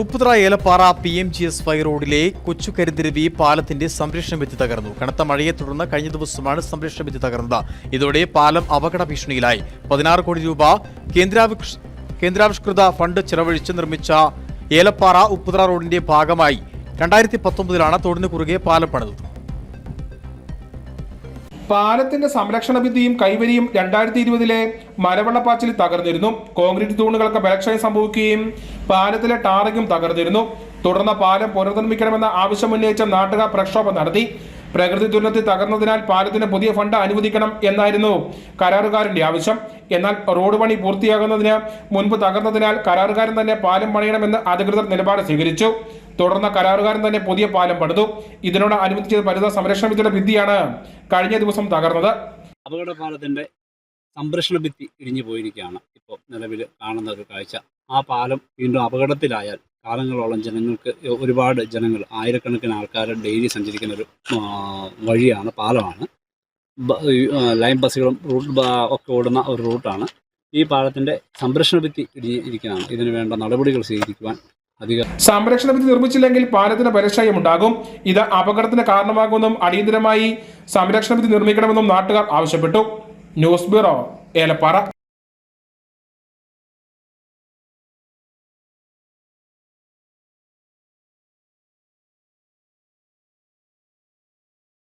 Upputhara Elappara P M G S Y റോഡിലെ കൊച്ചുകരുതിരുവി പാലത്തിന്റെ സംരക്ഷണ ഭിത്തി തകർന്നു. കനത്ത മഴയെ തുടർന്ന് കഴിഞ്ഞ ദിവസമാണ് സംരക്ഷണ ഭിത്തി തകർന്നത്. ഇതോടെ പാലം അപകട ഭീഷണിയിലായി. പതിനാറ് കോടി രൂപ കേന്ദ്രാവിഷ് കേന്ദ്രാവിഷ്കൃത ഫണ്ട് ചെലവഴിച്ച് നിർമ്മിച്ച ഏലപ്പാറ ഉപ്പുതറ റോഡിന്റെ ഭാഗമായി രണ്ടായിരത്തി പത്തൊമ്പതിലാണ് തോടിന് കുറുകെ പാലം പണിതത് പാലത്തിന്റെ സംരക്ഷണ ഭിത്തിയും കൈവരിയും രണ്ടായിരത്തി ഇരുപതിലെ മലവെള്ളപ്പാച്ചിൽ തകർന്നിരുന്നു. കോൺക്രീറ്റ് തൂണുകൾക്ക് ബലക്ഷയം സംഭവിക്കുകയും പാലത്തിലെ ടാറിങ്ങും തകർന്നിരുന്നു. തുടർന്ന് പാലം പുനർനിർമ്മിക്കണമെന്ന ആവശ്യം ഉന്നയിച്ച നാട്ടുകാർ പ്രക്ഷോഭം നടത്തി. പ്രകൃതി ദുരന്തത്തിൽ തകർന്നതിനാൽ പാലത്തിന് പുതിയ ഫണ്ട് അനുവദിക്കണം എന്നായിരുന്നു കരാറുകാരന്റെ ആവശ്യം. എന്നാൽ റോഡ് പണി പൂർത്തിയാകുന്നതിന് മുൻപ് തകർന്നതിനാൽ കരാറുകാരൻ തന്നെ പാലം പണിയണമെന്ന് അധികൃതർ നിലപാട് സ്വീകരിച്ചു. തുടർന്ന് കരാറുകാരൻ തന്നെ പുതിയ പാലം പണിതു. ഇതിനോട് അനുവദിച്ച പരിത സംരക്ഷണ ഭിത്തിയുടെ ഭിത്തിയാണ് കഴിഞ്ഞ ദിവസം തകർന്നത്. അപകടപാലത്തിന്റെ സംരക്ഷണ ഭിത്തി ഇടിഞ്ഞു പോയിരിക്കുകയാണ്. ഇപ്പോൾ നിലവിൽ കാണുന്ന ഒരു കാഴ്ച. ആ പാലം വീണ്ടും അപകടത്തിലായാൽ കാലങ്ങളോളം ജനങ്ങൾക്ക് ഒരുപാട് ജനങ്ങൾ ആയിരക്കണക്കിന് ആൾക്കാർ ഡെയിലി സഞ്ചരിക്കുന്ന ഒരു വഴിയാണ് പാലമാണ്. ലൈൻ ബസ്സുകളും റൂട്ട് ഒക്കെ ഓടുന്ന ഒരു റൂട്ടാണ്. ഈ പാലത്തിന്റെ സംരക്ഷണ ഭിത്തി ഇടിഞ്ഞിരിക്കുകയാണ് ഇതിന് വേണ്ട നടപടികൾ സ്വീകരിക്കുവാൻ സംരക്ഷണ ഭിത്തി നിർമ്മിച്ചില്ലെങ്കിൽ പാലത്തിന് പരിശയം ഉണ്ടാകും. ഇത് അപകടത്തിന് കാരണമാകുമെന്നും അടിയന്തരമായി സംരക്ഷണ ഭിത്തി നിർമ്മിക്കണമെന്നും നാട്ടുകാർ ആവശ്യപ്പെട്ടു. News bureau Elappara.